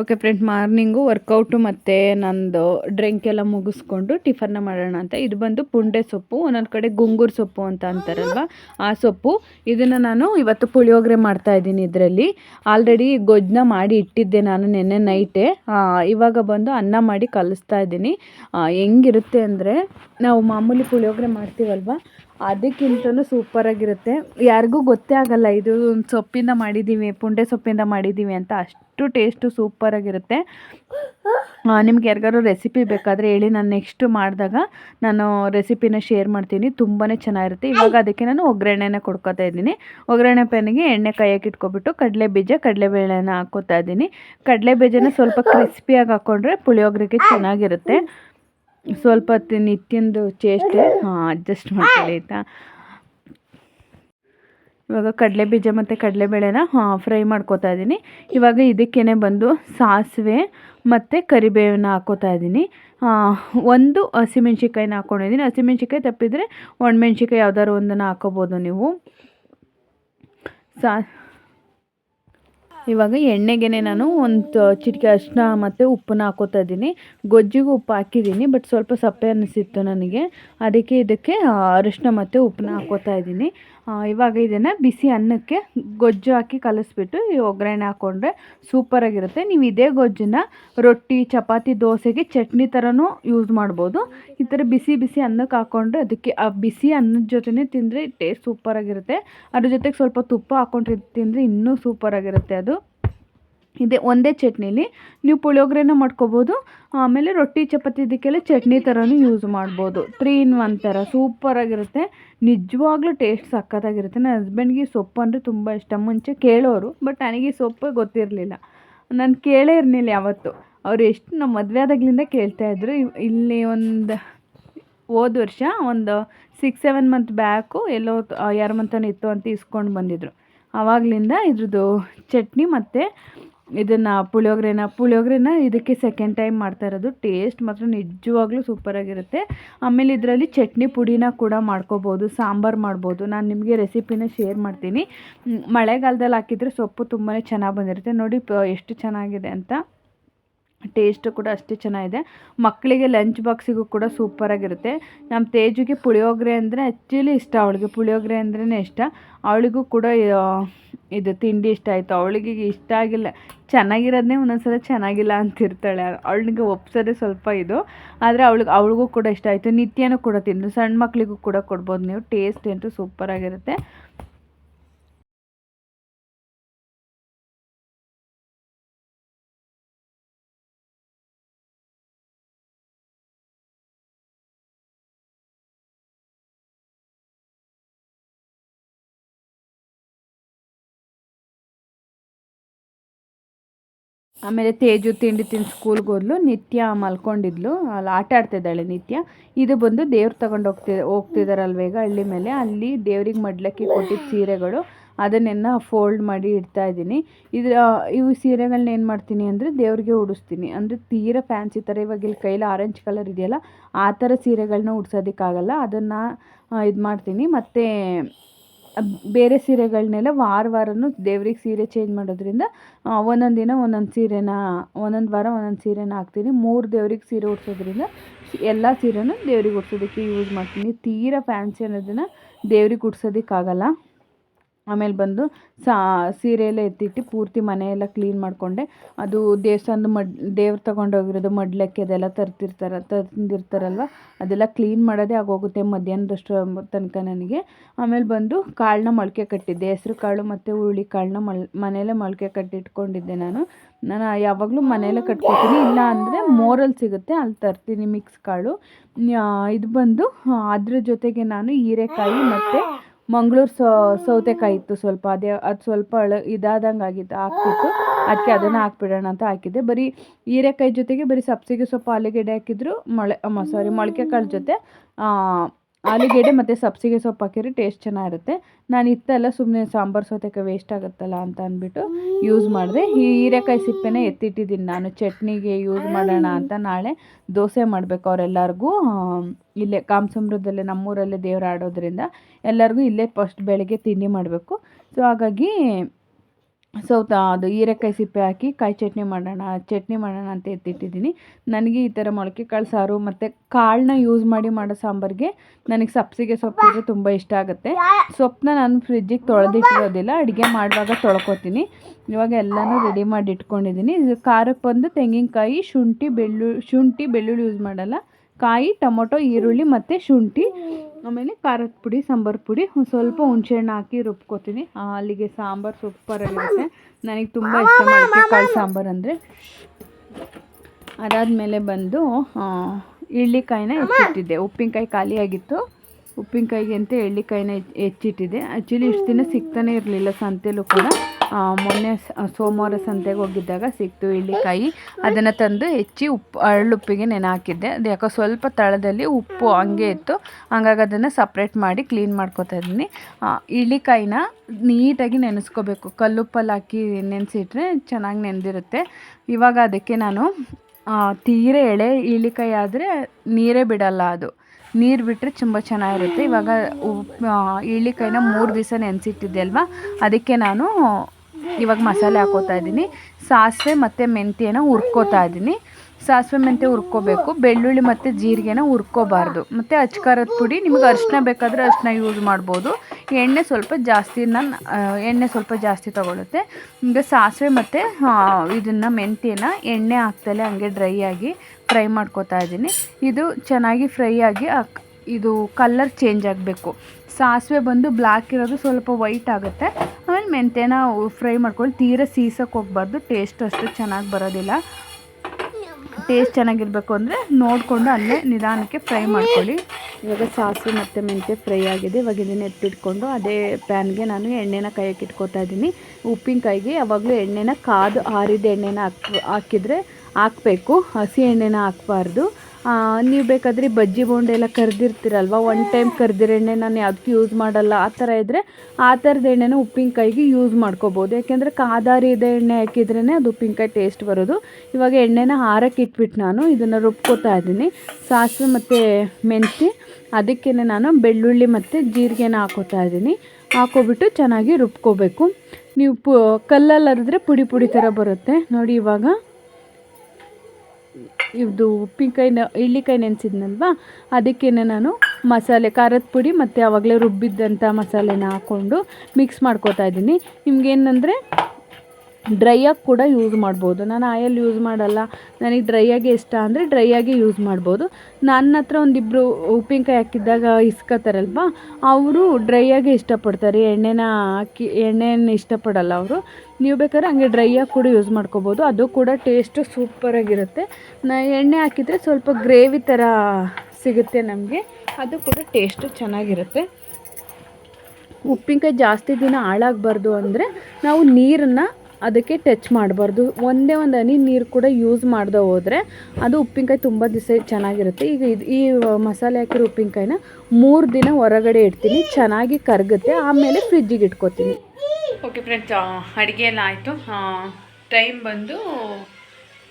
Okay friend, morning workout ಮತ್ತು ನಂದು drink ಎಲ್ಲ ಮುಗಿಸ್ಕೊಂಡು ಟಿಫನ್ನ ಮಾಡೋಣ ಅಂತ. ಇದು ಬಂದು ಪುಂಡೆ ಸೊಪ್ಪು, ಒಂದೊಂದು ಕಡೆ ಗುಂಗೂರು ಸೊಪ್ಪು ಅಂತ ಅಂತಾರಲ್ವ? ಆ ಸೊಪ್ಪು. ಇದನ್ನು ನಾನು ಇವತ್ತು ಪುಳಿಯೋಗರೆ ಮಾಡ್ತಾ ಇದ್ದೀನಿ ಇದರಲ್ಲಿ. ಆಲ್ರೆಡಿ ಗೊಜ್ಜನ್ನ ಮಾಡಿ ಇಟ್ಟಿದ್ದೆ ನಾನು ನಿನ್ನೆ ನೈಟೇ. ಇವಾಗ ಬಂದು ಅನ್ನ ಮಾಡಿ ಕಲಿಸ್ತಾ ಇದ್ದೀನಿ. ಹೆಂಗಿರುತ್ತೆ ಅಂದರೆ ನಾವು ಮಾಮೂಲಿ ಪುಳಿಯೋಗರೆ ಮಾಡ್ತೀವಲ್ವ? ಅದಕ್ಕಿಂತಲೂ ಸೂಪರಾಗಿರುತ್ತೆ ಯಾರಿಗೂ ಗೊತ್ತೇ ಆಗಲ್ಲ, ಇದು ಸೊಪ್ಪಿಂದ ಮಾಡಿದ್ದೀವಿ ಪುಂಡೆ ಸೊಪ್ಪಿಂದ ಮಾಡಿದ್ದೀವಿ ಅಂತ ಅಷ್ಟು ಟೇಸ್ಟು ಸೂಪರಾಗಿರುತ್ತೆ ನಿಮ್ಗೆ ಯಾರಿಗಾರು ರೆಸಿಪಿ ಬೇಕಾದರೆ ಹೇಳಿ, ನಾನು ನೆಕ್ಸ್ಟ್ ಮಾಡಿದಾಗ ನಾನು ರೆಸಿಪಿನ ಶೇರ್ ಮಾಡ್ತೀನಿ. ತುಂಬಾ ಚೆನ್ನಾಗಿರುತ್ತೆ. ಇವಾಗ ಅದಕ್ಕೆ ನಾನು ಒಗ್ಗರಣೆನ ಕೊಡ್ಕೊತಾ ಇದ್ದೀನಿ. ಒಗ್ಗರಣೆ ಪೆನ್ಗೆ ಎಣ್ಣೆ ಕಾಯಕ್ಕೆ ಇಟ್ಕೊಬಿಟ್ಟು, ಕಡಲೆ ಬೀಜ ಕಡಲೆಬೇಳೆನ ಹಾಕೋತಾ ಇದ್ದೀನಿ. ಕಡಲೆ ಬೀಜನ ಸ್ವಲ್ಪ ಕ್ರಿಸ್ಪಿಯಾಗಿ ಹಾಕ್ಕೊಂಡ್ರೆ ಪುಳಿಯೋಗರೆಗೆ ಚೆನ್ನಾಗಿರುತ್ತೆ. ಸ್ವಲ್ಪ ಹೊತ್ತು ನಿತ್ಯಂದು ಚೇಷ್ಟೆ, ಹಾಂ ಅಡ್ಜಸ್ಟ್ ಮಾಡ್ಕೊಳ್ಳಿ ಆಯಿತಾ? ಇವಾಗ ಕಡಲೆ ಬೀಜ ಮತ್ತು ಕಡಲೆಬೇಳೆನ ಫ್ರೈ ಮಾಡ್ಕೋತಾ ಇದ್ದೀನಿ. ಇವಾಗ ಇದಕ್ಕೇ ಬಂದು ಸಾಸಿವೆ ಮತ್ತು ಕರಿಬೇವನ್ನ ಹಾಕೋತಾ ಇದ್ದೀನಿ. ಒಂದು ಹಸಿಮೆಣ್ಸಿಕಾಯಿನ ಹಾಕ್ಕೊಂಡಿದ್ದೀನಿ ಹಸಿಮೆಣ್ಸಿಕಾಯಿ ತಪ್ಪಿದರೆ ಒಣಮೆಣ್ಸಿಕಾಯಿ ಯಾವ್ದಾದ್ರು ಒಂದನ್ನು ಹಾಕೋಬೋದು ನೀವು. ಸಾ ಇವಾಗ ಎಣ್ಣೆಗೆ ನಾನು ಒಂದು ಚಿಟಿಕೆ ಅರಿಶಿನ ಮತ್ತು ಉಪ್ಪನ್ನ ಹಾಕೋತಾ ಇದ್ದೀನಿ. ಗೊಜ್ಜಿಗೂ ಉಪ್ಪು ಹಾಕಿದ್ದೀನಿ ಬಟ್ ಸ್ವಲ್ಪ ಸಪ್ಪೆ ಅನ್ನಿಸಿತ್ತು ನನಗೆ. ಅದಕ್ಕೆ ಇದಕ್ಕೆ ಅರಿಶಿನ ಮತ್ತು ಉಪ್ಪನ್ನ ಹಾಕೋತಾ ಇದ್ದೀನಿ. ಇವಾಗ ಇದನ್ನು ಬಿಸಿ ಅನ್ನಕ್ಕೆ ಗೊಜ್ಜು ಹಾಕಿ ಕಲಿಸ್ಬಿಟ್ಟು ಈ ಒಗ್ಗರಣೆ ಹಾಕ್ಕೊಂಡ್ರೆ ಸೂಪರಾಗಿರುತ್ತೆ ನೀವು ಇದೇ ಗೊಜ್ಜನ್ನ ರೊಟ್ಟಿ, ಚಪಾತಿ, ದೋಸೆಗೆ ಚಟ್ನಿ ಥರನೂ ಯೂಸ್ ಮಾಡ್ಬೋದು. ಈ ಥರ ಬಿಸಿ ಬಿಸಿ ಅನ್ನಕ್ಕೆ ಹಾಕ್ಕೊಂಡ್ರೆ ಅದಕ್ಕೆ ಆ ಬಿಸಿ ಅನ್ನದ ಜೊತೆನೇ ತಿಂದರೆ ಟೇಸ್ಟ್ ಸೂಪರಾಗಿರುತ್ತೆ ಅದ್ರ ಜೊತೆಗೆ ಸ್ವಲ್ಪ ತುಪ್ಪ ಹಾಕ್ಕೊಂಡು ತಿಂದರೆ ಇನ್ನೂ ಸೂಪರಾಗಿರುತ್ತೆ ಅದು. ಇದೆ ಒಂದೇ ಚಟ್ನಿಲಿ. ನೀವು ಪುಳಿಯೋಗರೆನ ಮಾಡ್ಕೋಬೋದು, ಆಮೇಲೆ ರೊಟ್ಟಿ, ಚಪಾತಿ ಇದಕ್ಕೆಲ್ಲ ಚಟ್ನಿ ಥರನೂ ಯೂಸ್ ಮಾಡ್ಬೋದು. ತ್ರೀ ಇನ್ ಒನ್ ಥರ ಸೂಪರಾಗಿರುತ್ತೆ ನಿಜವಾಗ್ಲೂ ಟೇಸ್ಟ್ ಸಕ್ಕತ್ತಾಗಿರುತ್ತೆ ನನ್ನ ಹಸ್ಬೆಂಡ್ಗೆ ಸೊಪ್ಪು ಅಂದರೆ ತುಂಬ ಇಷ್ಟ. ಮುಂಚೆ ಕೇಳೋರು ಬಟ್ ನನಗೆ ಸೊಪ್ಪು ಗೊತ್ತಿರಲಿಲ್ಲ. ನಾನು ಕೇಳೇ ಇರಲಿಲ್ಲ ಯಾವತ್ತು. ಅವ್ರು ಎಷ್ಟು ನಮ್ಮ ಮದುವೆ ಕೇಳ್ತಾ ಕೇಳ್ತಾಯಿದ್ರು ಇಲ್ಲಿ ಒಂದು ಹೋದ ವರ್ಷ ಒಂದು ಸಿಕ್ಸ್ ಸೆವೆನ್ ಮಂತ್ ಬ್ಯಾಕು ಎಲ್ಲೋ ಯಾರು ಮಂತನೂ ಇತ್ತು ಅಂತ ಇಸ್ಕೊಂಡು ಬಂದಿದ್ರು. ಆವಾಗಲಿಂದ ಇದ್ರದ್ದು ಚಟ್ನಿ ಮತ್ತು ಇದನ್ನು ಪುಳಿಯೋಗರೆನ ಪುಳಿಯೋಗರೆನ ಇದಕ್ಕೆ ಸೆಕೆಂಡ್ ಟೈಮ್ ಮಾಡ್ತಾ ಇರೋದು. ಟೇಸ್ಟ್ ಮಾತ್ರ ನಿಜವಾಗ್ಲೂ ಸೂಪರಾಗಿರುತ್ತೆ ಆಮೇಲೆ ಇದರಲ್ಲಿ ಚಟ್ನಿ ಪುಡಿನ ಕೂಡ ಮಾಡ್ಕೋಬೋದು, ಸಾಂಬಾರು ಮಾಡ್ಬೋದು. ನಾನು ನಿಮಗೆ ರೆಸಿಪಿನ ಶೇರ್ ಮಾಡ್ತೀನಿ. ಮಳೆಗಾಲದಲ್ಲಿ ಹಾಕಿದರೆ ಸೊಪ್ಪು ತುಂಬಾ ಚೆನ್ನಾಗಿ ಬಂದಿರುತ್ತೆ. ನೋಡಿ ಎಷ್ಟು ಚೆನ್ನಾಗಿದೆ ಅಂತ. ಟೇಸ್ಟು ಕೂಡ ಅಷ್ಟೇ ಚೆನ್ನಾಗಿದೆ. ಮಕ್ಕಳಿಗೆ ಲಂಚ್ ಬಾಕ್ಸಿಗೂ ಕೂಡ ಸೂಪರಾಗಿರುತ್ತೆ ನಮ್ಮ ತೇಜುಗೆ ಪುಳಿಯೋಗರೆ ಅಂದರೆ ಆ್ಯಕ್ಚುಲಿ ಇಷ್ಟ. ಅವಳಿಗೆ ಪುಳಿಯೋಗರೆ ಅಂದ್ರೇ ಇಷ್ಟ. ಅವಳಿಗೂ ಕೂಡ ಇದು ತಿಂಡಿ ಇಷ್ಟ ಆಯಿತು. ಅವಳಿಗೆ ಇಷ್ಟ ಆಗಿಲ್ಲ. ಚೆನ್ನಾಗಿರೋದನ್ನೇ ಒಂದೊಂದ್ಸಲ ಚೆನ್ನಾಗಿಲ್ಲ ಅಂತಿರ್ತಾಳೆ. ಅವಳಿಗೆ ಒಪ್ಸೋದೆ ಸ್ವಲ್ಪ ಇದು. ಆದರೆ ಅವಳಿಗೆ, ಅವಳಿಗೂ ಕೂಡ ಇಷ್ಟ ಆಯಿತು. ನಿತ್ಯನೂ ಕೂಡ ತಿಂದು ಸಣ್ಣ ಮಕ್ಕಳಿಗೂ ಕೂಡ ಕೊಡ್ಬೋದು ನೀವು. ಟೇಸ್ಟ್ ಅಂತೂ ಸೂಪರಾಗಿರುತ್ತೆ ಆಮೇಲೆ ತೇಜು ತಿಂಡಿ ತಿಂದು ಸ್ಕೂಲ್ಗೆ ಹೋದ್ಲು, ನಿತ್ಯ ಮಲ್ಕೊಂಡಿದ್ಲು, ಅಲ್ಲಿ ಆಟ ಆಡ್ತಿದ್ದಾಳೆ ನಿತ್ಯ. ಇದು ಬಂದು ದೇವ್ರು ತಗೊಂಡು ಹೋಗ್ತಿ ಹೋಗ್ತಿದಾರಲ್ವೇಗ ಹಳ್ಳಿ ಮೇಲೆ? ಅಲ್ಲಿ ದೇವ್ರಿಗೆ ಮಡ್ಲಕ್ಕೆ ಕೊಟ್ಟಿದ್ದ ಸೀರೆಗಳು, ಅದನ್ನೆಲ್ಲ ಫೋಲ್ಡ್ ಮಾಡಿ ಇಡ್ತಾ ಇದ್ದೀನಿ. ಇದರ, ಇವು ಸೀರೆಗಳನ್ನ ಏನು ಮಾಡ್ತೀನಿ ಅಂದರೆ ದೇವ್ರಿಗೆ ಉಡಿಸ್ತೀನಿ. ಅಂದರೆ ತೀರ ಫ್ಯಾನ್ಸಿ ಥರ ಇವಾಗ ಇಲ್ಲಿ ಕೈಲಿ ಆರೆಂಜ್ ಕಲರ್ ಇದೆಯಲ್ಲ, ಆ ಥರ ಸೀರೆಗಳನ್ನ ಉಡ್ಸೋದಕ್ಕಾಗಲ್ಲ. ಅದನ್ನು ಇದು ಮಾಡ್ತೀನಿ ಮತ್ತು ಬೇರೆ ಸೀರೆಗಳನ್ನೆಲ್ಲ ವಾರ ವಾರನೂ ದೇವ್ರಿಗೆ ಸೀರೆ ಚೇಂಜ್ ಮಾಡೋದ್ರಿಂದ ಒಂದೊಂದು ದಿನ ಒಂದೊಂದು ಸೀರೆನ, ಒಂದೊಂದು ವಾರ ಒಂದೊಂದು ಸೀರೆನ ಹಾಕ್ತೀನಿ. ಮೂರು ದೇವ್ರಿಗೆ ಸೀರೆ ಉಡ್ಸೋದ್ರಿಂದ ಎಲ್ಲ ಸೀರೆನೂ ದೇವ್ರಿಗೆ ಉಡ್ಸೋದಕ್ಕೆ ಯೂಸ್ ಮಾಡ್ತೀನಿ. ತೀರಾ ಫ್ಯಾನ್ಸಿ ಅನ್ನೋದನ್ನು ದೇವ್ರಿಗೆ ಉಡ್ಸೋದಕ್ಕಾಗಲ್ಲ. ಆಮೇಲೆ ಬಂದು ಸಾ ಸೀರೆ ಎಲ್ಲ ಎತ್ತಿಟ್ಟು ಪೂರ್ತಿ ಮನೆಯೆಲ್ಲ ಕ್ಲೀನ್ ಮಾಡಿಕೊಂಡೆ. ಅದು ದೇವಸ್ಥಾನದ ಮಡ್, ದೇವ್ರು ತಗೊಂಡೋಗಿರೋದು ಮಡ್ಲಕ್ಕೆ ಅದೆಲ್ಲ ತರ್ತಿರ್ತಾರೆ ತಂದಿರ್ತಾರಲ್ವ ಅದೆಲ್ಲ ಕ್ಲೀನ್ ಮಾಡೋದೇ ಆಗೋಗುತ್ತೆ ಮಧ್ಯಾಹ್ನದಷ್ಟು ತನಕ ನನಗೆ. ಆಮೇಲೆ ಬಂದು ಕಾಳನ್ನ ಮೊಳಕೆ ಕಟ್ಟಿದ್ದೆ, ಹೆಸ್ರು ಕಾಳು ಮತ್ತು ಹುರುಳಿ ಕಾಳನ್ನ ಮಳ್, ಮನೆಯಲ್ಲೇ ಮೊಳಕೆ ಕಟ್ಟಿಟ್ಕೊಂಡಿದ್ದೆ ನಾನು. ನಾನು ಯಾವಾಗಲೂ ಮನೆಯಲ್ಲೇ ಕಟ್ಕೊತೀನಿ, ಇಲ್ಲ ಅಂದರೆ ಮೋರಲ್ಲಿ ಸಿಗುತ್ತೆ ಅಲ್ಲಿ ತರ್ತೀನಿ ಮಿಕ್ಸ್ ಕಾಳು. ಇದು ಬಂದು ಅದ್ರ ಜೊತೆಗೆ ನಾನು ಹೀರೆಕಾಯಿ ಮತ್ತು ಮಂಗಳೂರು ಸೌತೆಕಾಯಿ ಇತ್ತು ಸ್ವಲ್ಪ. ಅದೇ, ಅದು ಸ್ವಲ್ಪ ಅಳ, ಇದಾದಂಗೆ ಆಗಿತ್ತು ಆಗ್ತಿತ್ತು. ಅದಕ್ಕೆ ಅದನ್ನು ಹಾಕ್ಬಿಡೋಣ ಅಂತ ಹಾಕಿದ್ದೆ. ಬರೀ ಹೀರೆಕಾಯಿ ಜೊತೆಗೆ ಬರೀ ಸಬ್ಸಿಗೆ ಸ್ವಲ್ಪ ಆಲೂಗೆಡ್ಡೆ ಹಾಕಿದ್ರು, ಮೊಳೆ ಸಾರಿ ಮೊಳಕೆ ಕಾಳು ಜೊತೆ ಆಲೂಗೆಡ್ಡೆ ಮತ್ತು ಸಬ್ಸಿಗೆ ಸೊಪ್ಪು ಹಾಕಿದ್ರೆ ಟೇಸ್ಟ್ ಚೆನ್ನಾಗಿರುತ್ತೆ. ನಾನು ಇತ್ತೆಲ್ಲ ಸುಮ್ಮನೆ ಸಾಂಬಾರು ಸೌತೆಕಾಯಿ ವೇಸ್ಟ್ ಆಗುತ್ತಲ್ಲ ಅಂತ ಅಂದ್ಬಿಟ್ಟು ಯೂಸ್ ಮಾಡಿದೆ. ಈ ಹೀರೆಕಾಯಿ ಸಿಪ್ಪೆನೇ ಎತ್ತಿಟ್ಟಿದ್ದೀನಿ ನಾನು. ಚಟ್ನಿಗೆ ಯೂಸ್ ಮಾಡೋಣ ಅಂತ ನಾಳೆ ದೋಸೆ ಮಾಡಬೇಕು ಅವರೆಲ್ಲರಿಗೂ. ಇಲ್ಲೇ ಕಾಮಸಮೃದ್ಧಲ್ಲೇ ನಮ್ಮೂರಲ್ಲೇ ದೇವ್ರು ಆಡೋದ್ರಿಂದ ಎಲ್ಲರಿಗೂ ಇಲ್ಲೇ ಫಸ್ಟ್ ಬೆಳಗ್ಗೆ ತಿಂಡಿ ಮಾಡಬೇಕು. ಸೊ ಹಾಗಾಗಿ ಸೌತ ಅದು ಹೀರೆಕಾಯಿ ಸಿಪ್ಪೆ ಹಾಕಿ ಕಾಯಿ ಚಟ್ನಿ ಮಾಡೋಣ ಚಟ್ನಿ ಮಾಡೋಣ ಅಂತ ಎತ್ತಿಟ್ಟಿದ್ದೀನಿ. ನನಗೆ ಈ ಥರ ಮೊಳಕೆ ಕಾಳು ಸಾರು ಮತ್ತು ಕಾಳನ್ನ ಯೂಸ್ ಮಾಡಿ ಮಾಡೋ ಸಾಂಬಾರಿಗೆ ನನಗೆ ಸಬ್ಸಿಗೆ ಸೊಪ್ಪು ಇದ್ರೆ ತುಂಬ ಇಷ್ಟ ಆಗುತ್ತೆ. ಸೊಪ್ಪನ್ನ ನಾನು ಫ್ರಿಜ್ಜಿಗೆ ತೊಳೆದಿಟ್ಟಿರೋದಿಲ್ಲ, ಅಡುಗೆ ಮಾಡುವಾಗ ತೊಳ್ಕೊತೀನಿ. ಇವಾಗ ಎಲ್ಲನೂ ರೆಡಿ ಮಾಡಿ ಇಟ್ಕೊಂಡಿದ್ದೀನಿ. ಇದು ಖಾರಕ್ಕೆ ಬಂದು ತೆಂಗಿನಕಾಯಿ, ಶುಂಠಿ, ಬೆಳ್ಳುಳ್ಳಿ ಶುಂಠಿ, ಬೆಳ್ಳುಳ್ಳಿ ಯೂಸ್ ಮಾಡಲ್ಲ. ಕಾಯಿ, ಟೊಮೊಟೊ, ಈರುಳ್ಳಿ ಮತ್ತು ಶುಂಠಿ. ಆಮೇಲೆ ಖಾರದ ಪುಡಿ, ಸಾಂಬಾರು ಪುಡಿ. ಒಂದು ಸ್ವಲ್ಪ ಹುಣಸೆಹಣ್ಣು ಹಾಕಿ ರುಬ್ಕೋತೀನಿ. ಅಲ್ಲಿಗೆ ಸಾಂಬಾರು ಸೂಪರಾಗಿರುತ್ತೆ ನನಗೆ ತುಂಬ ಇಷ್ಟ ಮೊಳಕೆ ಕಾಳು ಸಾಂಬಾರು ಅಂದರೆ. ಅದಾದಮೇಲೆ ಬಂದು ಎಳ್ಳಿಕಾಯಿನ ಹೆಚ್ಚಿಟ್ಟಿದ್ದೆ. ಉಪ್ಪಿನಕಾಯಿ ಖಾಲಿಯಾಗಿತ್ತು ಉಪ್ಪಿನಕಾಯಿಗೆ ಅಂತ ಎಳ್ಳಿಕಾಯಿನ ಹೆಚ್ಚ್- ಹೆಚ್ಚಿಟ್ಟಿದ್ದೆ ಆ್ಯಕ್ಚುಲಿ ಇಷ್ಟು ದಿನ ಸಿಗ್ತಾನೆ ಇರಲಿಲ್ಲ ಸಂತೆಲೂ ಕೂಡ. ಮೊನ್ನೆ ಸೋಮವಾರ ಸಂತೆಗೆ ಹೋಗಿದ್ದಾಗ ಸಿಕ್ತು ಎಳ್ಳಿಕಾಯಿ ಅದನ್ನು ತಂದು ಹೆಚ್ಚಿ ಉಪ್ಪು, ಅರಳುಪ್ಪಿಗೆ ನೆನೆ ಹಾಕಿದ್ದೆ ಅದು ಯಾಕೋ ಸ್ವಲ್ಪ ತಳದಲ್ಲಿ ಉಪ್ಪು ಹಂಗೆ ಇತ್ತು. ಹಂಗಾಗಿ ಅದನ್ನು ಸಪ್ರೇಟ್ ಮಾಡಿ ಕ್ಲೀನ್ ಮಾಡ್ಕೊತಾ ಇದ್ದೀನಿ. ಇಳ್ಳಿಕಾಯಿನ ನೀಟಾಗಿ ನೆನೆಸ್ಕೋಬೇಕು. ಕಲ್ಲುಪ್ಪಲ್ಲಿ ಹಾಕಿ ನೆನೆಸಿಟ್ರೆ ಚೆನ್ನಾಗಿ ನೆನೆದಿರುತ್ತೆ. ಇವಾಗ ಅದಕ್ಕೆ ನಾನು ತೀರೆ ತೀರ ಎಳೆ ಇಳಿಕಾಯಿ ಆದರೆ ನೀರೇ ಬಿಡಲ್ಲ ಅದು. ನೀರು ಬಿಟ್ಟರೆ ತುಂಬ ಚೆನ್ನಾಗಿರುತ್ತೆ. ಇವಾಗ ಉಪ್ಪು ಇಳಿಕಾಯಿನ ಮೂರು ದಿವಸ ನೆನೆಸಿಟ್ಟಿದ್ದೆ ಅಲ್ವಾ? ಅದಕ್ಕೆ ನಾನು ಇವಾಗ ಮಸಾಲೆ ಹಾಕೋತಾ ಇದ್ದೀನಿ. ಸಾಸಿವೆ ಮತ್ತು ಮೆಂತ್ಯನ ಹುರ್ಕೋತಾ ಇದ್ದೀನಿ. ಸಾಸಿವೆ ಮೆಂತ್ಯ ಹುರ್ಕೋಬೇಕು. ಬೆಳ್ಳುಳ್ಳಿ ಮತ್ತು ಜೀರಿಗೆನ ಹುರ್ಕೋಬಾರ್ದು. ಮತ್ತು ಅಚ್ಕಾರದ ಪುಡಿ, ನಿಮಗೆ ಅರಿಶಿನ ಬೇಕಾದರೆ ಅರಿಶಿನ ಯೂಸ್ ಮಾಡ್ಬೋದು. ಎಣ್ಣೆ ಸ್ವಲ್ಪ ಜಾಸ್ತಿ ನಾನು ಎಣ್ಣೆ ಸ್ವಲ್ಪ ಜಾಸ್ತಿ ತೊಗೊಳುತ್ತೆ. ಈಗ ಸಾಸಿವೆ ಮತ್ತು ಇದನ್ನು ಮೆಂತ್ಯನ ಎಣ್ಣೆ ಹಾಕ್ತಲೇ ಹಂಗೆ ಡ್ರೈ ಆಗಿ ಫ್ರೈ ಮಾಡ್ಕೊತಾ ಇದ್ದೀನಿ. ಇದು ಚೆನ್ನಾಗಿ ಫ್ರೈ ಆಗಿ ಇದು ಕಲ್ಲರ್ ಚೇಂಜ್ ಆಗಬೇಕು. ಸಾಸಿವೆ ಬಂದು ಬ್ಲ್ಯಾಕ್ ಇರೋದು ಸ್ವಲ್ಪ ವೈಟ್ ಆಗುತ್ತೆ. ಮೆಂತ್ಯನ ಫ್ರೈ ಮಾಡ್ಕೊಳ್ಳಿ ತೀರ ಸೀಸಕ್ಕೆ ಹೋಗ್ಬಾರ್ದು. ಟೇಸ್ಟ್ ಅಷ್ಟು ಚೆನ್ನಾಗಿ ಬರೋದಿಲ್ಲ. ಟೇಸ್ಟ್ ಚೆನ್ನಾಗಿರಬೇಕು ಅಂದರೆ ನೋಡಿಕೊಂಡು ಅಲ್ಲೇ ನಿಧಾನಕ್ಕೆ ಫ್ರೈ ಮಾಡ್ಕೊಳ್ಳಿ. ಇವಾಗ ಸಾಸಿವೆ ಮತ್ತು ಮೆಂತ್ಯ ಫ್ರೈ ಆಗಿದೆ. ಇವಾಗ ಇದನ್ನು ಎತ್ತಿಟ್ಕೊಂಡು ಅದೇ ಪ್ಯಾನ್ಗೆ ನಾನು ಎಣ್ಣೆನ ಕಾಯಕ್ಕೆ ಇಟ್ಕೊತಾ ಇದ್ದೀನಿ. ಉಪ್ಪಿನಕಾಯಿಗೆ ಯಾವಾಗಲೂ ಎಣ್ಣೆನ ಕಾದು ಆರಿದ ಎಣ್ಣೆನ ಹಾಕಿದ್ರೆ ಹಾಕಿದರೆ ಹಾಕಬೇಕು. ಹಸಿ ಎಣ್ಣೆನ ಹಾಕ್ಬಾರ್ದು. ನೀವು ಬೇಕಾದರೆ ಬಜ್ಜಿ ಬೋಂಡೆ ಎಲ್ಲ ಕರೆದಿರ್ತೀರಲ್ವ? ಒನ್ ಟೈಮ್ ಕರೆದಿರೆಣ್ಣೆ ನಾನು ಯಾವುದಕ್ಕೂ ಯೂಸ್ ಮಾಡಲ್ಲ. ಆ ಥರ ಇದ್ದರೆ ಆ ಥರದ ಎಣ್ಣೆನ ಉಪ್ಪಿನಕಾಯಿಗೆ ಯೂಸ್ ಮಾಡ್ಕೋಬೋದು. ಯಾಕೆಂದರೆ ಕಾದಾರಿದ ಎಣ್ಣೆ ಹಾಕಿದ್ರೇ ಅದು ಉಪ್ಪಿನಕಾಯಿ ಟೇಸ್ಟ್ ಬರೋದು. ಇವಾಗ ಎಣ್ಣೆನ ಹಾರಕ್ಕೆ ಇಟ್ಬಿಟ್ಟು ನಾನು, ಇದನ್ನು ರುಬ್ಕೋತಾ ಇದ್ದೀನಿ. ಸಾಸಿವೆ ಮತ್ತು ಮೆಣಸಿ ಅದಕ್ಕೇ ನಾನು ಬೆಳ್ಳುಳ್ಳಿ ಮತ್ತು ಜೀರಿಗೆನ ಹಾಕೋತಾ ಇದ್ದೀನಿ. ಹಾಕೋಬಿಟ್ಟು ಚೆನ್ನಾಗಿ ರುಬ್ಕೋಬೇಕು. ನೀವು ಪು ಕಲ್ಲಲ್ಲಿ ಅರಿದ್ರೆ ಪುಡಿ ಪುಡಿ ಥರ ಬರುತ್ತೆ. ನೋಡಿ ಇವಾಗ. ಇದು ಉಪ್ಪಿನಕಾಯಿ ಇಳ್ಳಿಕಾಯಿ ನೆನೆಸಿದ್ನಲ್ವ? ಅದಕ್ಕೇನೆ ನಾನು ಮಸಾಲೆ ಖಾರದ ಪುಡಿ ಮತ್ತು ಆವಾಗಲೇ ರುಬ್ಬಿದ್ದಂಥ ಮಸಾಲೆನ ಹಾಕ್ಕೊಂಡು ಮಿಕ್ಸ್ ಮಾಡ್ಕೋತಾ ಇದ್ದೀನಿ. ನಿಮ್ಗೇನಂದರೆ ಡ್ರೈ ಆಗಿ ಕೂಡ ಯೂಸ್ ಮಾಡ್ಬೋದು. ನಾನು ಆಯಲ್ ಯೂಸ್ ಮಾಡಲ್ಲ. ನನಗೆ ಡ್ರೈ ಆಗಿ ಇಷ್ಟ ಅಂದರೆ ಡ್ರೈ ಆಗಿ ಯೂಸ್ ಮಾಡ್ಬೋದು. ನನ್ನ ಹತ್ರ ಒಂದಿಬ್ಬರು ಉಪ್ಪಿನಕಾಯಿ ಹಾಕಿದ್ದಾಗ ಇಸ್ಕೋತಾರಲ್ವ, ಅವರು ಡ್ರೈ ಆಗಿ ಇಷ್ಟಪಡ್ತಾರೆ. ಎಣ್ಣೆನ ಹಾಕಿ, ಎಣ್ಣೆನ ಇಷ್ಟಪಡಲ್ಲ ಅವರು. ನೀವು ಬೇಕಾದ್ರೆ ಹಂಗೆ ಡ್ರೈ ಆಗಿ ಕೂಡ ಯೂಸ್ ಮಾಡ್ಕೋಬೋದು. ಅದು ಕೂಡ ಟೇಸ್ಟು ಸೂಪರಾಗಿರುತ್ತೆ ನ ಎಣ್ಣೆ ಹಾಕಿದರೆ ಸ್ವಲ್ಪ ಗ್ರೇವಿ ಥರ ಸಿಗುತ್ತೆ ನಮಗೆ. ಅದು ಕೂಡ ಟೇಸ್ಟು ಚೆನ್ನಾಗಿರುತ್ತೆ. ಉಪ್ಪಿನಕಾಯಿ ಜಾಸ್ತಿ ದಿನ ಹಾಳಾಗಬಾರ್ದು ಅಂದರೆ ನಾವು ನೀರನ್ನು ಅದಕ್ಕೆ ಟಚ್ ಮಾಡಬಾರ್ದು. ಒಂದೇ ಒಂದು ಹನಿ ನೀರು ಕೂಡ ಯೂಸ್ ಮಾಡದೆ ಹೋದರೆ ಅದು ಉಪ್ಪಿನಕಾಯಿ ತುಂಬ ದಿವಸ ಚೆನ್ನಾಗಿರುತ್ತೆ. ಈಗ ಇದು ಈ ಮಸಾಲೆ ಹಾಕಿರೋ ಉಪ್ಪಿನಕಾಯಿನ ಮೂರು ದಿನ ಹೊರಗಡೆ ಇಡ್ತೀನಿ, ಚೆನ್ನಾಗಿ ಕರಗುತ್ತೆ, ಆಮೇಲೆ ಫ್ರಿಜ್ಜಿಗೆ ಇಟ್ಕೋತೀನಿ. ಓಕೆ ಫ್ರೆಂಡ್ಸ್ ಅಡುಗೆ ಎಲ್ಲ ಆಯಿತು. ಟೈಮ್ ಬಂದು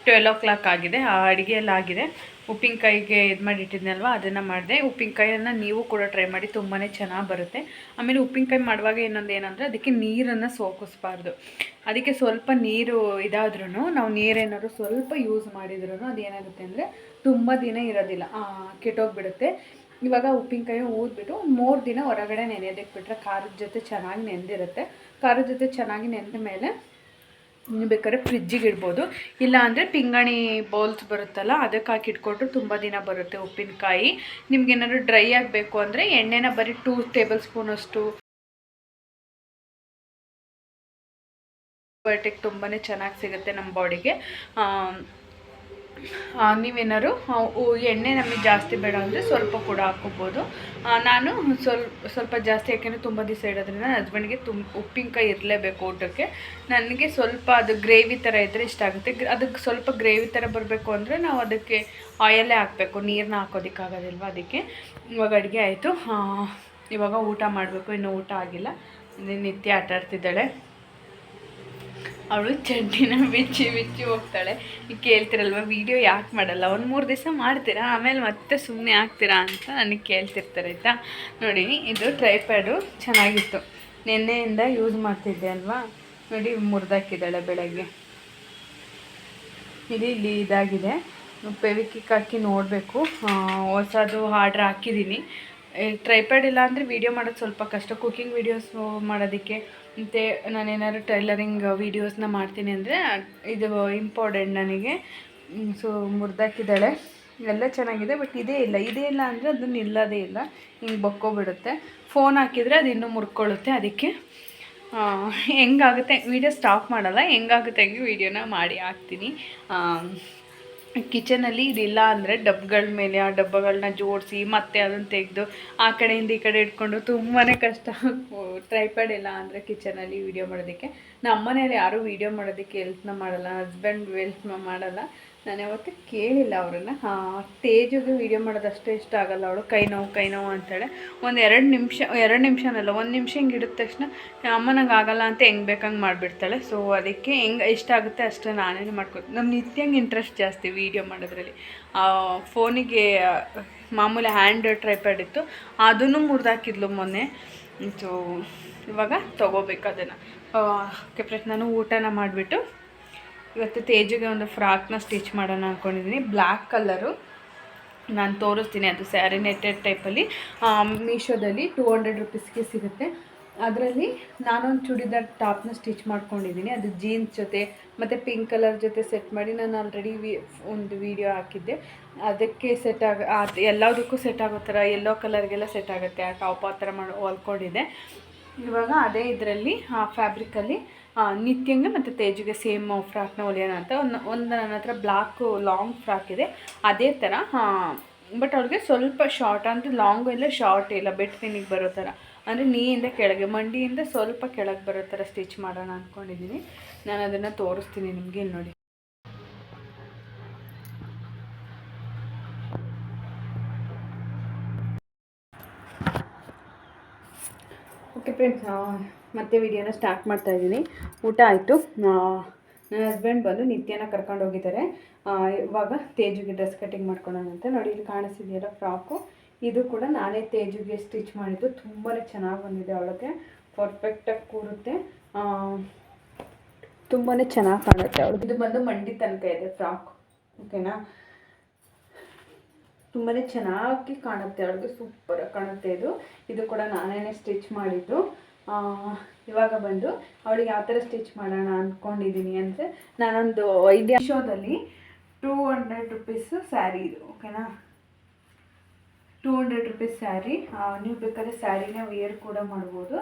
ಟ್ವೆಲ್ ಓ ಕ್ಲಾಕ್ ಆಗಿದೆ. ಆ ಅಡುಗೆ ಎಲ್ಲ ಆಗಿದೆ. ಉಪ್ಪಿನಕಾಯಿಗೆ ಇದು ಮಾಡಿಟ್ಟಿದ್ನಲ್ವ ಅದನ್ನು ಮಾಡಿದೆ. ಉಪ್ಪಿನಕಾಯಿಯನ್ನು ನೀವು ಕೂಡ ಟ್ರೈ ಮಾಡಿ ತುಂಬಾ ಚೆನ್ನಾಗಿ ಬರುತ್ತೆ. ಆಮೇಲೆ ಉಪ್ಪಿನಕಾಯಿ ಮಾಡುವಾಗ ಇನ್ನೊಂದು ಏನಂದರೆ, ಅದಕ್ಕೆ ನೀರನ್ನು ಸೋಕಿಸ್ಬಾರ್ದು. ಅದಕ್ಕೆ ಸ್ವಲ್ಪ ನೀರು ಇದಾದ್ರೂ ನಾವು ನೀರೇನಾದ್ರು ಸ್ವಲ್ಪ ಯೂಸ್ ಮಾಡಿದ್ರೂ ಅದೇನಾಗುತ್ತೆ ಅಂದರೆ ತುಂಬ ದಿನ ಇರೋದಿಲ್ಲ. ಕೆಟ್ಟೋಗ್ಬಿಡುತ್ತೆ. ಇವಾಗ ಉಪ್ಪಿನಕಾಯಿ ಊದ್ಬಿಟ್ಟು ಒಂದು ಮೂರು ದಿನ ಹೊರಗಡೆ ನೆನೆಯೋದಕ್ಕೆ ಬಿಟ್ಟರೆ ಖಾರದ ಜೊತೆ ಚೆನ್ನಾಗಿ ನೆನೆದಿರುತ್ತೆ ಖಾರದ ಜೊತೆ ಚೆನ್ನಾಗಿ ನೆನೆದ ಮೇಲೆ ನೀವು ಬೇಕಾದ್ರೆ ಫ್ರಿಜ್ಜಿಗೆ ಇಡ್ಬೋದು. ಇಲ್ಲಾಂದರೆ ಪಿಂಗಾಣಿ ಬೌಲ್ಸ್ ಬರುತ್ತಲ್ಲ, ಅದಕ್ಕೆ ಹಾಕಿ ಇಟ್ಕೊಂಡ್ರು ತುಂಬ ದಿನ ಬರುತ್ತೆ ಉಪ್ಪಿನಕಾಯಿ. ನಿಮ್ಗೇನಾದ್ರು ಡ್ರೈ ಆಗಬೇಕು ಅಂದರೆ ಎಣ್ಣೆನ ಬರೀ ಟೂ ಟೇಬಲ್ ಸ್ಪೂನಷ್ಟು ಬಯೋಟಿಕ್ ತುಂಬಾ ಚೆನ್ನಾಗಿ ಸಿಗುತ್ತೆ ನಮ್ಮ ಬಾಡಿಗೆ ನೀವೇನಾದ್ರು ಎಣ್ಣೆ ನಮಗೆ ಜಾಸ್ತಿ ಬೇಡ ಅಂದರೆ ಸ್ವಲ್ಪ ಕೂಡ ಹಾಕೋಬೋದು ನಾನು ಸ್ವಲ್ಪ ಸ್ವಲ್ಪ ಜಾಸ್ತಿ ಯಾಕೆಂದರೆ ತುಂಬ ದಿವಸ ಇಡೋದ್ರಿಂದ ಹಸ್ಬೆಂಡ್ಗೆ ತುಂಬ ಉಪ್ಪಿನಕಾಯಿ ಇರಲೇಬೇಕು ಊಟಕ್ಕೆ. ನನಗೆ ಸ್ವಲ್ಪ ಅದು ಗ್ರೇವಿ ಥರ ಇದ್ದರೆ ಇಷ್ಟ ಆಗುತ್ತೆ. ಅದಕ್ಕೆ ಸ್ವಲ್ಪ ಗ್ರೇವಿ ಥರ ಬರಬೇಕು ಅಂದರೆ ನಾವು ಅದಕ್ಕೆ ಆಯಲ್ಲೇ ಹಾಕಬೇಕು. ನೀರನ್ನ ಹಾಕೋದಕ್ಕಾಗೋದಿಲ್ವ ಅದಕ್ಕೆ. ಇವಾಗ ಅಡುಗೆ ಆಯಿತು. ಇವಾಗ ಊಟ ಮಾಡಬೇಕು. ಇನ್ನೂ ಊಟ ಆಗಿಲ್ಲ. ನಿತ್ಯ ಆಟ ಆಡ್ತಿದ್ದಾಳೆ. ಅವಳು ಚಡ್ಡಿನ ಬಿಚ್ಚಿ ಬಿಚ್ಚಿ ಹೋಗ್ತಾಳೆ. ಈಗ ಕೇಳ್ತಿರಲ್ವ ವಿಡಿಯೋ ಯಾಕೆ ಮಾಡಲ್ಲ? ಒಂದು ಮೂರು ದಿವಸ ಮಾಡ್ತೀರಾ? ಆಮೇಲೆ ಮತ್ತೆ ಸುಮ್ಮನೆ ಹಾಕ್ತೀರಾ ಅಂತ ನನಗೆ ಕೇಳ್ತಿರ್ತಾರೆ, ಆಯಿತಾ? ನೋಡಿ, ಇದು ಟ್ರೈಪ್ಯಾಡು ಚೆನ್ನಾಗಿತ್ತು. ನಿನ್ನೆಯಿಂದ ಯೂಸ್ ಮಾಡ್ತಿದ್ದೆ ಅಲ್ವಾ? ನೋಡಿ, ಮುರಿದಾಕಿದ್ದಾಳೆ ಬೆಳಗ್ಗೆ. ಇಲ್ಲಿ ಇಲ್ಲಿ ಇದಾಗಿದೆ. ಪೆವಿಕಿಕ್ ಹಾಕಿ ನೋಡಬೇಕು. ಹೊಸದು ಆರ್ಡ್ರ್ ಹಾಕಿದ್ದೀನಿ. ಟ್ರೈಪ್ಯಾಡ್ ಇಲ್ಲ ಅಂದರೆ ವೀಡಿಯೋ ಮಾಡೋದು ಸ್ವಲ್ಪ ಕಷ್ಟ. ಕುಕ್ಕಿಂಗ್ ವೀಡಿಯೋಸ್ ಮಾಡೋದಕ್ಕೆ ಮತ್ತು ನಾನೇನಾದ್ರು ಟೈಲರಿಂಗ್ ವೀಡಿಯೋಸ್ನ ಮಾಡ್ತೀನಿ ಅಂದರೆ ಇದು ಇಂಪಾರ್ಟೆಂಟ್ ನನಗೆ. ಸೊ ಮುರಿದಾಕಿದ್ದಾಳೆ. ಎಲ್ಲ ಚೆನ್ನಾಗಿದೆ ಬಟ್ ಇದೇ ಇಲ್ಲ. ಇದೇ ಇಲ್ಲ ಅಂದರೆ ಅದು ನಿಲ್ಲೋದೇ ಇಲ್ಲ. ಹಿಂಗೆ ಬಕ್ಕೋಬಿಡುತ್ತೆ ಫೋನ್ ಹಾಕಿದರೆ ಅದು ಇನ್ನೂ ಮುರ್ಕೊಳ್ಳುತ್ತೆ ಅದಕ್ಕೆ. ಹೆಂಗಾಗುತ್ತೆ? ವೀಡಿಯೋ ಸ್ಟಾಪ್ ಮಾಡಲ್ಲ. ಹೆಂಗಾಗುತ್ತೆ? ಹಂಗೆ ವೀಡಿಯೋನ ಮಾಡಿ ಹಾಕ್ತೀನಿ. ಕಿಚನಲ್ಲಿ ಇದಿಲ್ಲ ಅಂದರೆ ಡಬ್ಗಳ ಮೇಲೆ, ಆ ಡಬ್ಬಗಳನ್ನ ಜೋಡಿಸಿ ಮತ್ತೆ ಅದನ್ನು ತೆಗೆದು ಆ ಕಡೆಯಿಂದ ಈ ಕಡೆ ಇಟ್ಕೊಂಡು ತುಂಬಾ ಕಷ್ಟ. ಟ್ರೈಪ್ಯಾಡ್ ಇಲ್ಲ ಅಂದರೆ ಕಿಚನಲ್ಲಿ ವೀಡಿಯೋ ಮಾಡೋದಕ್ಕೆ. ನಮ್ಮ ಮನೇಲಿ ಯಾರೂ ವೀಡಿಯೋ ಮಾಡೋದಕ್ಕೆ ಹೆಲ್ಪ್ನ ಮಾಡಲ್ಲ, ಹಸ್ಬೆಂಡ್ ಹೆಲ್ಪ್ನ ಮಾಡಲ್ಲ. ನಾನು ಯಾವತ್ತೂ ಕೇಳಿಲ್ಲ ಅವರನ್ನು. ತೇಜುಗೆ ವೀಡಿಯೋ ಮಾಡೋದು ಅಷ್ಟೇ ಇಷ್ಟ ಆಗಲ್ಲ ಅವಳು. ಕೈ ನೋವು ಕೈ ನೋವು ಅಂತೇಳಿ. ಒಂದು ಎರಡು ನಿಮಿಷ, ಎರಡು ನಿಮಿಷನಲ್ಲ, ಒಂದು ನಿಮಿಷ ಹಿಂಗೆ ಇಡಿದ ತಕ್ಷಣ ಅಮ್ಮ, ನಂಗೆ ಆಗಲ್ಲ ಅಂತ ಹೆಂಗೆ ಬೇಕಂಗೆ ಮಾಡಿಬಿಡ್ತಾಳೆ. ಸೊ ಅದಕ್ಕೆ ಹೆಂಗೆ ಇಷ್ಟ ಆಗುತ್ತೆ ಅಷ್ಟು ನಾನೇನು ಮಾಡ್ಕೊತೀನಿ ನಮ್ಮ ನಿತ್ಯಂಗೆ ಇಂಟ್ರೆಸ್ಟ್ ಜಾಸ್ತಿ ವೀಡಿಯೋ ಮಾಡೋದ್ರಲ್ಲಿ. ಫೋನಿಗೆ ಮಾಮೂಲಿ ಹ್ಯಾಂಡ್ ಟ್ರೈಪ್ಯಾಡ್ ಇತ್ತು. ಅದನ್ನು ಮುರಿದಾಕಿದ್ಲು ಮೊನ್ನೆ. ಸೊ ಇವಾಗ ತೊಗೋಬೇಕು ಅದನ್ನು. ಫ್ರೆಂಡ್ಸ್ ನಾನು ಊಟನ ಮಾಡಿಬಿಟ್ಟು ಇವತ್ತು ತೇಜಿಗೆ ಒಂದು ಫ್ರಾಕ್ನ ಸ್ಟಿಚ್ ಮಾಡೋಣ ಅಂದ್ಕೊಂಡಿದ್ದೀನಿ ಬ್ಲ್ಯಾಕ್ ಕಲರು. ನಾನು ತೋರಿಸ್ತೀನಿ ಅದು ಸ್ಯಾರಿ ನೆಟ್ಟೆಡ್ ಟೈಪಲ್ಲಿ. ಮೀಶೋದಲ್ಲಿ ಟೂ ಹಂಡ್ರೆಡ್ ರುಪೀಸ್ಗೆ ಸಿಗುತ್ತೆ. ಅದರಲ್ಲಿ ನಾನೊಂದು ಚೂಡಿದಾರ್ ಟಾಪ್ನ ಸ್ಟಿಚ್ ಮಾಡ್ಕೊಂಡಿದ್ದೀನಿ. ಅದು ಜೀನ್ಸ್ ಜೊತೆ, ಮತ್ತು ಪಿಂಕ್ ಕಲರ್ ಜೊತೆ ಸೆಟ್ ಮಾಡಿ ನಾನು ಆಲ್ರೆಡಿ ವಿ, ಒಂದು ವಿಡಿಯೋ ಹಾಕಿದ್ದೆ. ಅದಕ್ಕೆ ಸೆಟ್ ಆಗ, ಅದು ಎಲ್ಲದಕ್ಕೂ ಸೆಟ್ ಆಗೋ ಥರ ಎಲ್ಲೋ ಕಲರ್ಗೆಲ್ಲ ಸೆಟ್ ಆಗುತ್ತೆ. ಆ ಟಾಪ್ ಆ ಥರ ಮಾಡಿ, ಹೊಲ್ಕೊಂಡಿದ್ದೆ. ಇವಾಗ ಅದೇ ಇದರಲ್ಲಿ, ಆ ಫ್ಯಾಬ್ರಿಕಲ್ಲಿ ನಿತ್ಯಂಗೆ ಮತ್ತು ತೇಜಿಗೆ ಸೇಮ್ ಫ್ರಾಕ್ನ ಹೊಲಿಯೋಣ ಅಂತ. ಒಂದು ಒಂದು ನನ್ನ ಹತ್ರ ಬ್ಲಾಕು, ಲಾಂಗ್ ಫ್ರಾಕ್ ಇದೆ. ಅದೇ ಥರ ಬಟ್ ಅವ್ರಿಗೆ ಸ್ವಲ್ಪ ಶಾರ್ಟ್, ಅಂದರೆ ಲಾಂಗು ಇಲ್ಲ, ಶಾರ್ಟ್ ಇಲ್ಲ, ಬೆಟ್ ಪಿನಿಗೆ ಬರೋ ಥರ ಅಂದರೆ ನೀಯಿಂದ ಕೆಳಗೆ, ಮಂಡಿಯಿಂದ ಸ್ವಲ್ಪ ಕೆಳಗೆ ಬರೋ ಥರ ಸ್ಟಿಚ್ ಮಾಡೋಣ ಅಂದ್ಕೊಂಡಿದ್ದೀನಿ ನಾನು ಅದನ್ನು ತೋರಿಸ್ತೀನಿ ನಿಮಗೆ, ಇಲ್ಲಿ ನೋಡಿ. ಓಕೆ ಫ್ರೆಂಡ್ಸ್ ಮತ್ತೆ ವಿಡಿಯೋನ ಸ್ಟಾರ್ಟ್ ಮಾಡ್ತಾ ಇದ್ದೀನಿ. ಊಟ ಆಯಿತು. ನನ್ನ ಹಸ್ಬೆಂಡ್ ಬಂದು ನಿತ್ಯನ ಕರ್ಕೊಂಡು ಹೋಗಿದ್ದಾರೆ. ಇವಾಗ ತೇಜುಗೆ ಡ್ರೆಸ್ ಕಟಿಂಗ್ ಮಾಡ್ಕೊಳ್ಳೋಣ ಅಂತ. ನೋಡಿ, ಇಲ್ಲಿ ಕಾಣಿಸ್ತಿದೆಯಲ್ಲ ಫ್ರಾಕು ಇದು ಕೂಡ ನಾನೇ ತೇಜುಗೆ ಸ್ಟಿಚ್ ಮಾಡಿದ್ದು. ತುಂಬಾ ಚೆನ್ನಾಗಿ ಬಂದಿದೆ ಅವಳಿಗೆ ಪರ್ಫೆಕ್ಟಾಗಿ ಕೂರುತ್ತೆ. ತುಂಬಾ ಚೆನ್ನಾಗಿ ಕಾಣುತ್ತೆ ಅವಳು. ಇದು ಬಂದು ಮಂಡಿ ತನಕ ಇದೆ ಫ್ರಾಕ್ ಓಕೆನಾ ತುಂಬಾ ಚೆನ್ನಾಗಿ ಕಾಣುತ್ತೆ ಅವಳಿಗೆ. ಸೂಪರಾಗಿ ಕಾಣುತ್ತೆ ಇದು. ಇದು ಕೂಡ ನಾನೇ ಸ್ಟಿಚ್ ಮಾಡಿದ್ದು. ಇವಾಗ ಬಂದು ಅವಳಿಗೆ ಯಾವ ಥರ ಸ್ಟಿಚ್ ಮಾಡೋಣ ಅಂದ್ಕೊಂಡಿದ್ದೀನಿ ಅಂದರೆ ನಾನೊಂದು ಐಡಿಯಾ ಶೋದಲ್ಲಿ ಟೂ ಹಂಡ್ರೆಡ್ ರುಪೀಸ್ ಸ್ಯಾರಿ ಇದು, ಓಕೆನಾ? ಟೂ ಹಂಡ್ರೆಡ್ ರುಪೀಸ್ ಸ್ಯಾರಿ ನೀವು ಬೇಕಾದ್ರೆ ಸ್ಯಾರಿನ ವೇರ್ ಕೂಡ ಮಾಡ್ಬೋದು.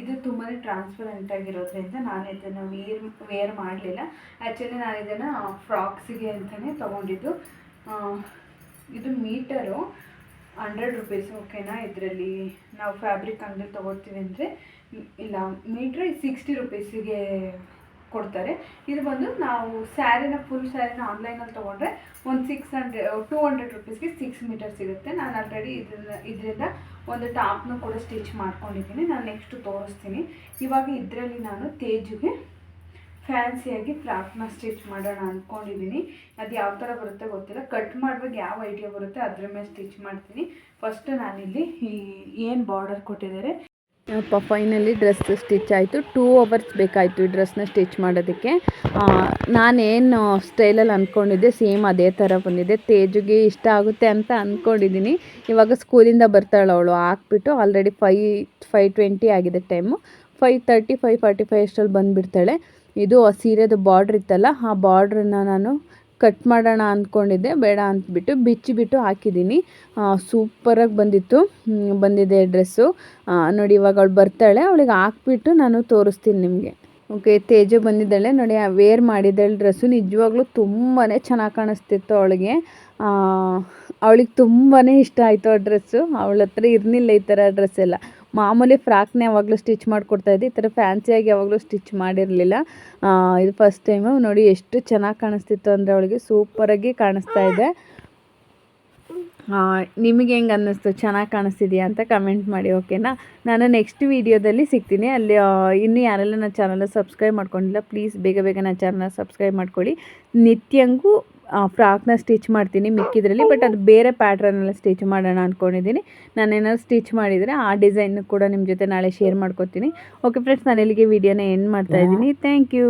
ಇದು ತುಂಬಾ ಟ್ರಾನ್ಸ್ಪರೆಂಟ್ ಆಗಿರೋದ್ರಿಂದ ನಾನು ಇದನ್ನು ವೇರ್ ವೇರ್ ಮಾಡಲಿಲ್ಲ. ಆ್ಯಕ್ಚುಲಿ ನಾನು ಇದನ್ನು ಫ್ರಾಕ್ಸಿಗೆ ಅಂತಲೇ ತೊಗೊಂಡಿದ್ದು. ಇದು ಮೀಟರು ಹಂಡ್ರೆಡ್ ರುಪೀಸ್, ಓಕೆನಾ? ಇದರಲ್ಲಿ ನಾವು ಫ್ಯಾಬ್ರಿಕ್ ಅಂಗಡಿ ತೊಗೊಳ್ತೀವಿ ಅಂದರೆ, ಇಲ್ಲ, ಮೀಟ್ರ್ ಸಿಕ್ಸ್ಟಿ ರುಪೀಸಿಗೆ ಕೊಡ್ತಾರೆ. ಇದು ಬಂದು ನಾವು ಸ್ಯಾರಿನ ಫುಲ್ ಸ್ಯಾರಿನ ಆನ್ಲೈನಲ್ಲಿ ತೊಗೊಂಡ್ರೆ ಒಂದು ಸಿಕ್ಸ್ ಹಂಡ್ರೆಡ್ ಟೂ ಹಂಡ್ರೆಡ್ ರುಪೀಸ್ಗೆ ಸಿಕ್ಸ್ ಮೀಟರ್ ಸಿಗುತ್ತೆ. ನಾನು ಆಲ್ರೆಡಿ ಇದರಿಂದ ಇದರಿಂದ ಒಂದು ಟಾಪ್ನು ಕೂಡ ಸ್ಟಿಚ್ ಮಾಡ್ಕೊಂಡಿದ್ದೀನಿ. ನಾನು ನೆಕ್ಸ್ಟ್ ತೋರಿಸ್ತೀನಿ. ಇವಾಗ ಇದರಲ್ಲಿ ನಾನು ತೇಜುಗೆ ಫ್ಯಾನ್ಸಿಯಾಗಿ ಫ್ರಾಕ್ನ ಸ್ಟಿಚ್ ಮಾಡೋಣ ಅಂದ್ಕೊಂಡಿದ್ದೀನಿ ಅದು ಯಾವ ಥರ ಬರುತ್ತೆ ಗೊತ್ತಿಲ್ಲ. ಕಟ್ ಮಾಡುವಾಗ ಯಾವ ಐಡಿಯಾ ಬರುತ್ತೆ ಅದ್ರ ಮೇಲೆ ಸ್ಟಿಚ್ ಮಾಡ್ತೀನಿ. ಫಸ್ಟ್ ನಾನಿಲ್ಲಿ ಈ ಏನು ಬಾರ್ಡರ್ ಕೊಟ್ಟಿದ್ದಾರೆ? ಫೈನಲಿ ಡ್ರೆಸ್ ಸ್ಟಿಚ್ ಆಯಿತು. ಟೂ ಅವರ್ಸ್ ಬೇಕಾಯಿತು ಈ ಡ್ರೆಸ್ನ ಸ್ಟಿಚ್ ಮಾಡೋದಕ್ಕೆ. ನಾನೇನು ಸ್ಟೈಲಲ್ಲಿ ಅಂದ್ಕೊಂಡಿದ್ದೆ ಸೇಮ್ ಅದೇ ಥರ ಬಂದಿದೆ. ತೇಜುಗೆ ಇಷ್ಟ ಆಗುತ್ತೆ ಅಂತ ಅಂದ್ಕೊಂಡಿದ್ದೀನಿ ಇವಾಗ ಸ್ಕೂಲಿಂದ ಬರ್ತಾಳೆ ಅವಳು. ಹಾಕ್ಬಿಟ್ಟು ಆಲ್ರೆಡಿ ಫೈ ಫೈ ಟ್ವೆಂಟಿ ಆಗಿದೆ time five thirty five forty five ಅಷ್ಟರಲ್ಲಿ ಬಂದುಬಿಡ್ತಾಳೆ. ಇದು ಆ ಸೀರೆದು ಬಾರ್ಡ್ರ್ ಇತ್ತಲ್ಲ, ಆ ಬಾರ್ಡ್ರನ್ನ ನಾನು ಕಟ್ ಮಾಡೋಣ ಅಂದ್ಕೊಂಡಿದ್ದೆ ಬೇಡ ಅಂದ್ಬಿಟ್ಟು ಬಿಚ್ಚಿಬಿಟ್ಟು ಹಾಕಿದ್ದೀನಿ. ಸೂಪರಾಗಿ ಬಂದಿತ್ತು ಬಂದಿದೆ ಡ್ರೆಸ್ಸು ನೋಡಿ ಇವಾಗ ಅವಳು ಬರ್ತಾಳೆ, ಅವಳಿಗೆ ಹಾಕ್ಬಿಟ್ಟು ನಾನು ತೋರಿಸ್ತೀನಿ ನಿಮಗೆ. ಓಕೆ ತೇಜು ಬಂದಿದ್ದಾಳೆ, ನೋಡಿ ವೇರ್ ಮಾಡಿದ್ದಾಳೆ ಡ್ರೆಸ್ಸು ನಿಜವಾಗ್ಲೂ ತುಂಬಾ ಚೆನ್ನಾಗಿ ಕಾಣಿಸ್ತಿತ್ತು ಅವಳಿಗೆ. ಅವಳಿಗೆ ತುಂಬಾ ಇಷ್ಟ ಆಯಿತು ಆ ಡ್ರೆಸ್ಸು ಅವಳ ಹತ್ರ ಇರಲಿಲ್ಲ ಈ ಥರ ಡ್ರೆಸ್ ಎಲ್ಲ. ಮಾಮೂಲಿ ಫ್ರಾಕ್ನೇ ಯಾವಾಗಲೂ ಸ್ಟಿಚ್ ಮಾಡಿಕೊಡ್ತಾಯಿದ್ದೆ ಈ ಥರ ಫ್ಯಾನ್ಸಿಯಾಗಿ ಯಾವಾಗಲೂ ಸ್ಟಿಚ್ ಮಾಡಿರಲಿಲ್ಲ. ಇದು ಫಸ್ಟ್ ಟೈಮು. ನೋಡಿ, ಎಷ್ಟು ಚೆನ್ನಾಗಿ ಕಾಣಿಸ್ತಿತ್ತು ಅಂದರೆ ಅವಳಿಗೆ ಸೂಪರಾಗಿ ಕಾಣಿಸ್ತಾ ಇದೆ. ನಿಮಗೆ ಹೆಂಗೆ ಅನ್ನಿಸ್ತು? ಚೆನ್ನಾಗಿ ಕಾಣಿಸ್ತಿದೆಯಾ ಅಂತ ಕಮೆಂಟ್ ಮಾಡಿ, ಓಕೆನಾ? ನಾನು ನೆಕ್ಸ್ಟ್ ವೀಡಿಯೋದಲ್ಲಿ ಸಿಗ್ತೀನಿ. ಅಲ್ಲಿ ಇನ್ನೂ ಯಾರೆಲ್ಲ ನನ್ನ ಚಾನಲ್ನ ಸಬ್ಸ್ಕ್ರೈಬ್ ಮಾಡ್ಕೊಂಡಿಲ್ಲ, ಪ್ಲೀಸ್ ಬೇಗ ಬೇಗ ನನ್ನ ಚಾನಲ್ನ ಸಬ್ಸ್ಕ್ರೈಬ್ ಮಾಡ್ಕೊಳ್ಳಿ. ನಿತ್ಯಂಗೂ ಫ್ರಾಕ್ನ ಸ್ಟಿಚ್ ಮಾಡ್ತೀನಿ ಮಿಕ್ಕಿದ್ರಲ್ಲಿ ಬಟ್ ಅದು ಬೇರೆ ಪ್ಯಾಟ್ರನ್ನೆಲ್ಲ ಸ್ಟಿಚ್ ಮಾಡೋಣ ಅಂದ್ಕೊಂಡಿದ್ದೀನಿ ನಾನೇನಾದ್ರು ಸ್ಟಿಚ್ ಮಾಡಿದರೆ ಆ ಡಿಸೈನ್ ಕೂಡ ನಿಮ್ಮ ಜೊತೆ ನಾಳೆ ಶೇರ್ ಮಾಡ್ಕೊತೀನಿ. ಓಕೆ ಫ್ರೆಂಡ್ಸ್ ನಾನು ಇಲ್ಲಿಗೆ ವಿಡಿಯೋನ ಎಂಡ್ ಮಾಡ್ತಾ ಇದ್ದೀನಿ. Thank you